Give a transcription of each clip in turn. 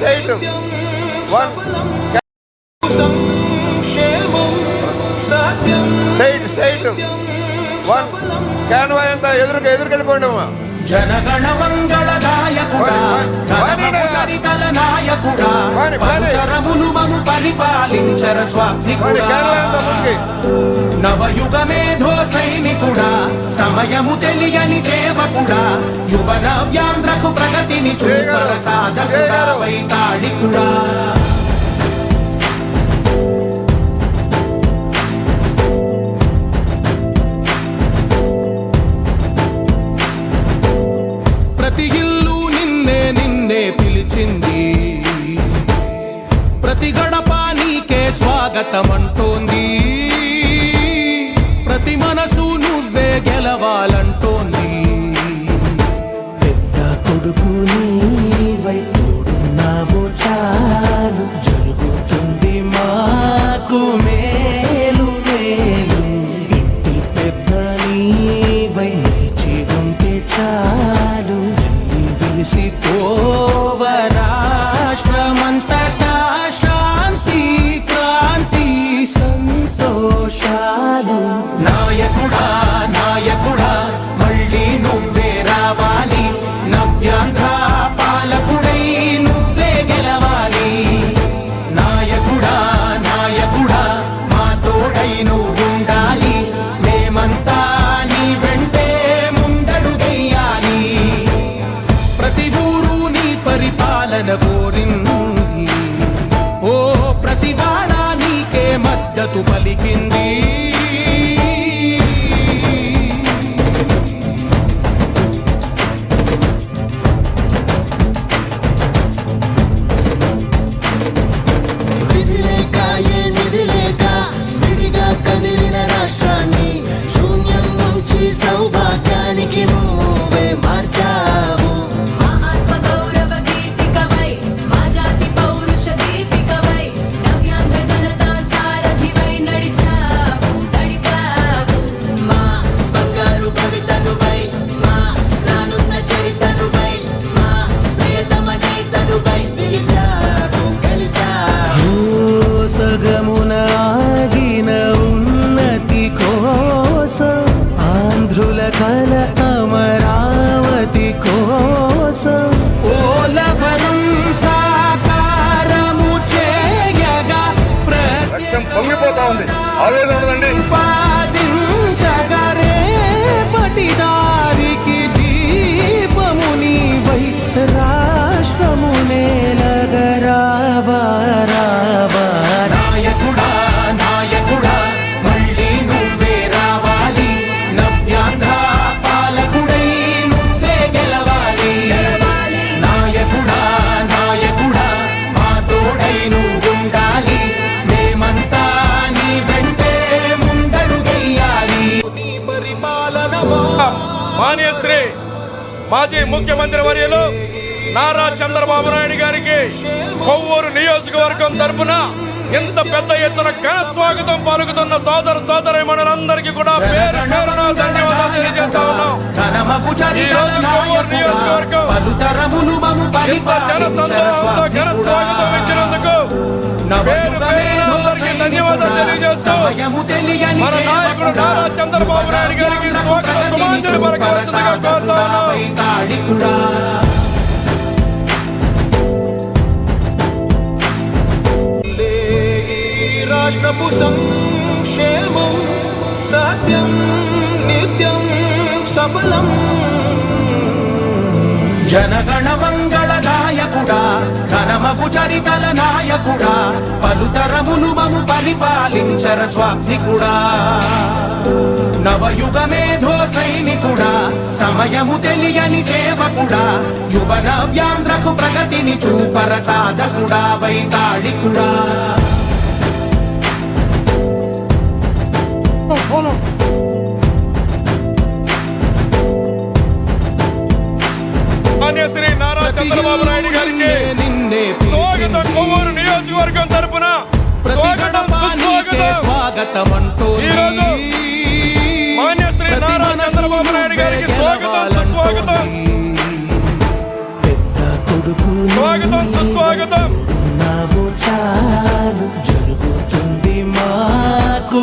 Straight one సంక్షేమం సత్యం one Canva ఎంత? ఎదురుగా ఎదురుకెళ్ళిపోండి అమ్మా జనగణ నాయకుడా మము పరిపాలించర స్వామికుడా. నవయుగ మేధో సైనికుడా. సమయము తెలియని సేవకుడా. యువ నవ్యాంధ్రకు ప్రగతిని చూపర సాధకుడా. వైతాళికుడా. ప్రతి స్వాగతమంటోంది. ప్రతి మనసు నువ్వే గెలవాలంటోంది. కల అమరావతి కోసం. ఓలవరం సాకారము చేయగా రక్తం పొంగిపోతా ఉంది. ఆవేదన ఉండదండి. మాజీ ముఖ్యమంత్రి వర్యులు నారా చంద్రబాబు నాయుడు గారికి కొవ్వూరు నియోజకవర్గం తరపున ఇంత పెద్ద ఎత్తున ఘన స్వాగతం పలుకుతున్న సోదర సోదరి మనులందరికీ కూడా పేరు పేరున ధన్యవాదాలు తెలియజేస్తా ఉన్నాం. ఈ రోజు కొవ్వూరు నియోజకవర్గం ఇంత జన ఘన స్వాగతం ఇచ్చినందుకు పేరు ధన్యవాదాలు తెలియజేస్తూ మన నాయకుడు నారా చంద్రబాబు నాయుడు గారికి సుమాంజలి రాష్ట్రపు సంక్షేమం సత్యం నిత్యం సఫలం. జనగణ ఘనమగు చరితల నాయకుడా పలుతరములు మము పరిపాలించర స్వామికుడా నవయుగ మేధో సైనికుడా సమయము తెలియని సేవకుడా యువ నవ్యాంధ్రకు ప్రగతిని చూపర సాధకుడా వైతాళికుడా మాన్యశ్రీ నారా చంద్రబాబు కొవ్వూరు నియోజకవర్గం తరపున స్వాగతం అంటూ ఈరోజు మాన్యశ్రీ నారా చంద్రబాబు నాయుడు గారికి స్వాగతం సుస్వాగతం. స్వాగతం సుస్వాగతం. చాలు జరుగుతుంది మాకు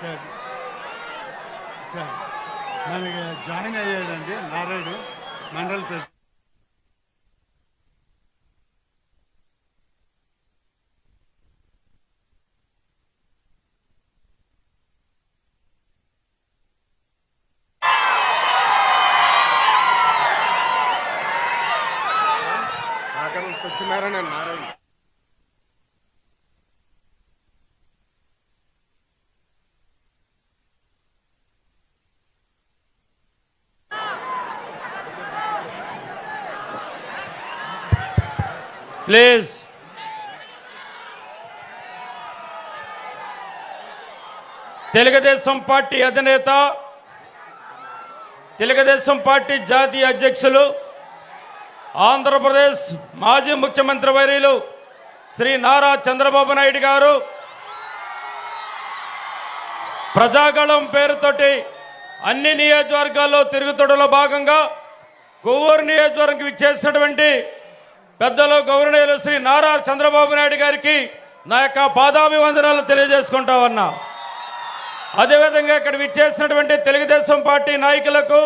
సార్ సార్ మనకి join అయ్యాడండి Narayana mandal president Satyanarayana Narayana. Please. Telugu Desam party అధినేత తెలుగుదేశం పార్టీ జాతీయ అధ్యక్షులు ఆంధ్రప్రదేశ్ మాజీ ముఖ్యమంత్రి వర్యులు శ్రీ నారా చంద్రబాబు నాయుడు గారు ప్రజాగళం పేరుతోటి అన్ని నియోజకవర్గాల్లో తిరుగుతుడలో భాగంగా కొవ్వూరు నియోజకవర్గం చేసినటువంటి పెద్దలు గౌరవనీయులు శ్రీ నారా చంద్రబాబు నాయుడు గారికి నా యొక్క పాదాభివందనాలు తెలియజేసుకుంటా ఉన్నా. అదేవిధంగా ఇక్కడ విచ్చేసినటువంటి తెలుగుదేశం పార్టీ నాయకులకు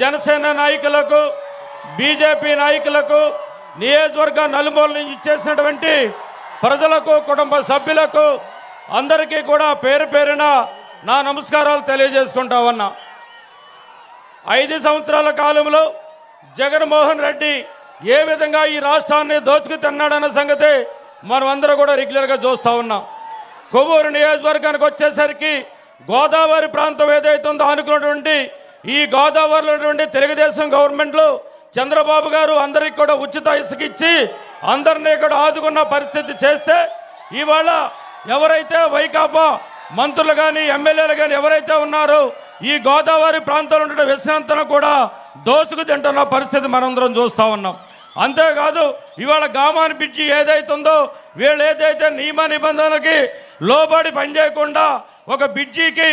జనసేన నాయకులకు బీజేపీ నాయకులకు నియోజకవర్గ నలుమూల నుంచి ఇచ్చేసినటువంటి ప్రజలకు కుటుంబ సభ్యులకు అందరికీ కూడా పేరు పేరున నా నమస్కారాలు తెలియజేసుకుంటా ఉన్నా. ఐదు సంవత్సరాల కాలంలో జగన్మోహన్ రెడ్డి ఏ విధంగా ఈ రాష్ట్రాన్ని దోచుకు తిన్నాడన్న సంగతి మనం అందరూ కూడా రెగ్యులర్గా చూస్తూ ఉన్నాం. కొవ్వూరు నియోజకవర్గానికి వచ్చేసరికి గోదావరి ప్రాంతం ఏదైతే ఉందో అనుకున్నటువంటి ఈ గోదావరిలో ఉన్నటువంటి తెలుగుదేశం గవర్నమెంట్లో చంద్రబాబు గారు అందరికి కూడా ఉచిత ఇసుక ఇచ్చి అందరినీ కూడా ఆదుకున్న పరిస్థితి చేస్తే ఇవాళ ఎవరైతే వైకాపా మంత్రులు కానీ ఎమ్మెల్యేలు కానీ ఎవరైతే ఉన్నారో ఈ గోదావరి ప్రాంతంలో ఉన్న విశ్రాంతను కూడా దోసుకు తింటున్న పరిస్థితి మనందరం చూస్తూ ఉన్నాం. అంతేకాదు ఇవాళ గామాని పిచ్చి ఏదైతుందో వీళ్ళు ఏదైతే నియమ నిబంధనలకి లోబడి పనిచేయకుండా ఒక బిడ్జీకి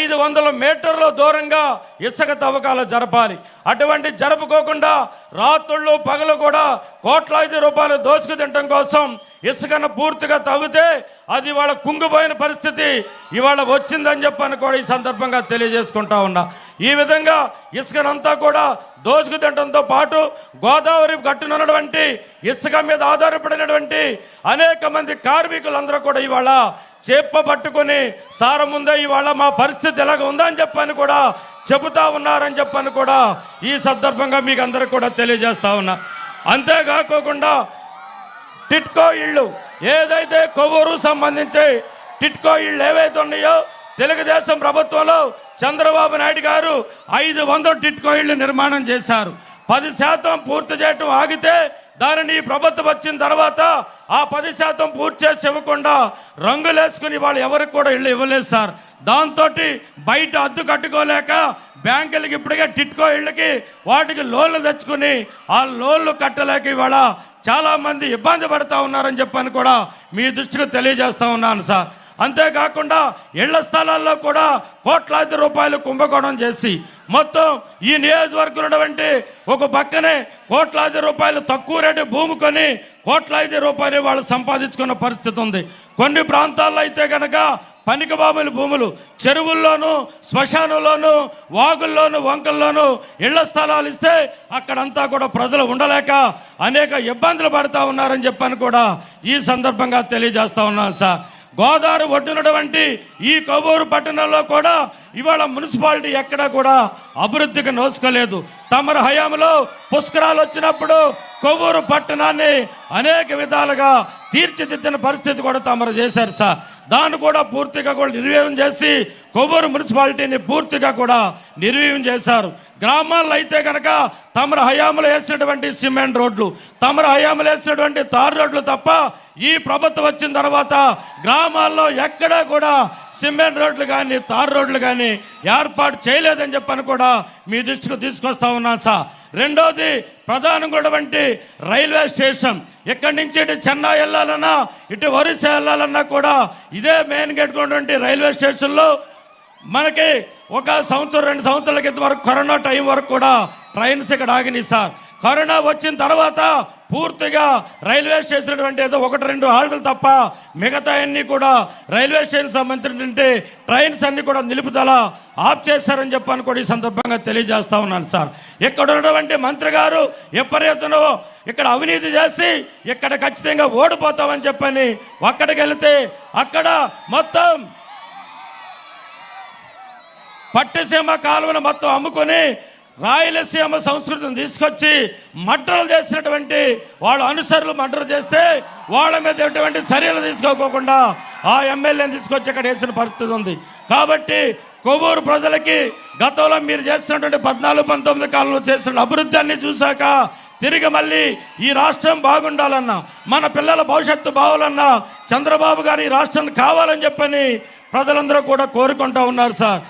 ఐదు వందల మీటర్ల దూరంగా ఇసుక తవ్వకాలు జరపాలి. అటువంటి జరుపుకోకుండా రాత్రుళ్ళు పగలు కూడా కోట్లాది రూపాయలు దోసుకు తినడం కోసం ఇసుకను పూర్తిగా తవ్వితే అది వాళ్ళ కుంగిపోయిన పరిస్థితి. ఇవాళ వచ్చిందని చెప్పని కూడా ఈ సందర్భంగా తెలియజేసుకుంటా ఉన్నా. ఈ విధంగా ఇసుకనంతా కూడా దోసుకు తినడంతో పాటు గోదావరి గట్టునటువంటి ఇసుక మీద ఆధారపడినటువంటి అనేక మంది కార్మికులందరూ కూడా ఇవాళ చేప పట్టుకొని సార ముందే ఇవాళ మా పరిస్థితి ఎలాగ ఉందని చెప్పని కూడా చెబుతా ఉన్నారని చెప్పని కూడా ఈ సందర్భంగా మీకు అందరికి కూడా తెలియజేస్తా ఉన్నా. అంతేకాకోకుండా టిట్కో ఇళ్ళు ఏదైతే కొవ్వూరు సంబంధించి టిట్కో ఇళ్ళు ఏవైతే ఉన్నాయో తెలుగుదేశం ప్రభుత్వంలో చంద్రబాబు నాయుడు గారు ఐదు వందల టిట్కో ఇళ్ళు నిర్మాణం చేశారు. పది శాతం పూర్తి చేయటం ఆగితే దానిని ప్రభుత్వం వచ్చిన తర్వాత ఆ పది శాతం పూర్తి చేసి ఇవ్వకుండా రంగులేసుకుని వాళ్ళు ఎవరికి కూడా ఇళ్ళు ఇవ్వలేదు సార్. దాంతో బయట అద్దు కట్టుకోలేక బ్యాంకులకి ఇప్పటికే టిట్కో ఇళ్ళకి వాటికి లోన్లు తెచ్చుకుని ఆ లోన్లు కట్టలేక ఇవాళ చాలామంది ఇబ్బంది పడతా ఉన్నారని చెప్పని కూడా మీ దృష్టికి తెలియజేస్తూ ఉన్నాను సార్. అంతేకాకుండా ఇళ్ళ స్థలాల్లో కూడా కోట్లాది రూపాయలు కుంభకోణం చేసి మొత్తం ఈ నియోజకవర్గం ఉన్నటువంటి ఒక పక్కనే కోట్లాది రూపాయలు తక్కువ రేటు భూమి కొని కోట్లాది రూపాయలు వాళ్ళు సంపాదించుకున్న పరిస్థితి ఉంది. కొన్ని ప్రాంతాల్లో అయితే కనుక పనికిబాముల భూములు చెరువుల్లోనూ శ్మశానంలోనూ వాగుల్లోనూ వంకల్లోనూ ఇళ్ళ స్థలాలు ఇస్తే అక్కడంతా కూడా ప్రజలు ఉండలేక అనేక ఇబ్బందులు పడుతూ ఉన్నారని చెప్పని కూడా ఈ సందర్భంగా తెలియజేస్తూ ఉన్నాను సార్. గోదావరి ఒడ్డునటువంటి ఈ కొవ్వూరు పట్టణంలో కూడా ఇవాళ మున్సిపాలిటీ ఎక్కడా కూడా అభివృద్ధికి నోసుకోలేదు. తమర హయాంలో పుష్కరాలు వచ్చినప్పుడు కొవ్వూరు పట్టణాన్ని అనేక విధాలుగా తీర్చిదిద్దిన పరిస్థితి కూడా తమరు చేశారు సార్. దాన్ని కూడా పూర్తిగా కూడా నిర్వీర్యం చేసి కొవ్వూరు మున్సిపాలిటీని పూర్తిగా కూడా నిర్వీర్యం చేశారు. గ్రామాల్లో అయితే కనుక తమరు హయాంలో వేసినటువంటి సిమెంట్ రోడ్లు తమరు హయాంలో వేసినటువంటి తారు రోడ్లు తప్ప ఈ ప్రభుత్వం వచ్చిన తర్వాత గ్రామాల్లో ఎక్కడా కూడా సిమెంట్ రోడ్లు కానీ తార్ రోడ్లు కానీ ఏర్పాటు చేయలేదని చెప్పని కూడా మీ దృష్టికి తీసుకొస్తా ఉన్నాను సార్. రెండోది ప్రధానమైనటువంటి రైల్వే స్టేషన్. ఇక్కడి నుంచి ఇటు చెన్నై వెళ్ళాలన్నా ఇటు ఒరిస్సా వెళ్ళాలన్నా కూడా ఇదే మెయిన్ గేట్ ఉన్నటువంటి రైల్వే స్టేషన్లో మనకి ఒక సంవత్సరం రెండు సంవత్సరాల క్రితం వరకు కరోనా టైం వరకు కూడా ట్రైన్స్ ఇక్కడ ఆగినాయి సార్. కరోనా వచ్చిన తర్వాత పూర్తిగా రైల్వే స్టేషన్ ఏదో ఒకటి రెండు హాల్టులు తప్ప మిగతా అన్ని కూడా రైల్వే స్టేషన్ సంబంధించినటువంటి ట్రైన్స్ అన్ని కూడా నిలుపుదల ఆఫ్ చేశారని చెప్పని కూడా ఈ సందర్భంగా తెలియజేస్తా ఉన్నాను సార్. ఇక్కడ ఉన్నటువంటి మంత్రి గారు ఎప్పటినో ఇక్కడ అవినీతి చేసి ఇక్కడ ఖచ్చితంగా ఓడిపోతామని చెప్పని అక్కడికి వెళితే అక్కడ మొత్తం పట్టిసీమ కాలువను మొత్తం అమ్ముకొని రాయలసీమ సంస్కృతిని తీసుకొచ్చి మడ్రలు చేసినటువంటి వాళ్ళ అనుసరులు మడ్రలు చేస్తే వాళ్ళ మీద ఎటువంటి చర్యలు తీసుకోకుండా ఆ ఎమ్మెల్యేని తీసుకొచ్చి అక్కడ వేసిన పరిస్థితి ఉంది. కాబట్టి కొవ్వూరు ప్రజలకి గతంలో మీరు చేసినటువంటి పద్నాలుగు పంతొమ్మిది కాలంలో చేసిన అభివృద్ధి అన్ని చూశాక తిరిగి మళ్ళీ ఈ రాష్ట్రం బాగుండాలన్నా మన పిల్లల భవిష్యత్తు బావాలన్నా చంద్రబాబు గారు ఈ రాష్ట్రం కావాలని చెప్పని ప్రజలందరూ కూడా కోరుకుంటా ఉన్నారు సార్.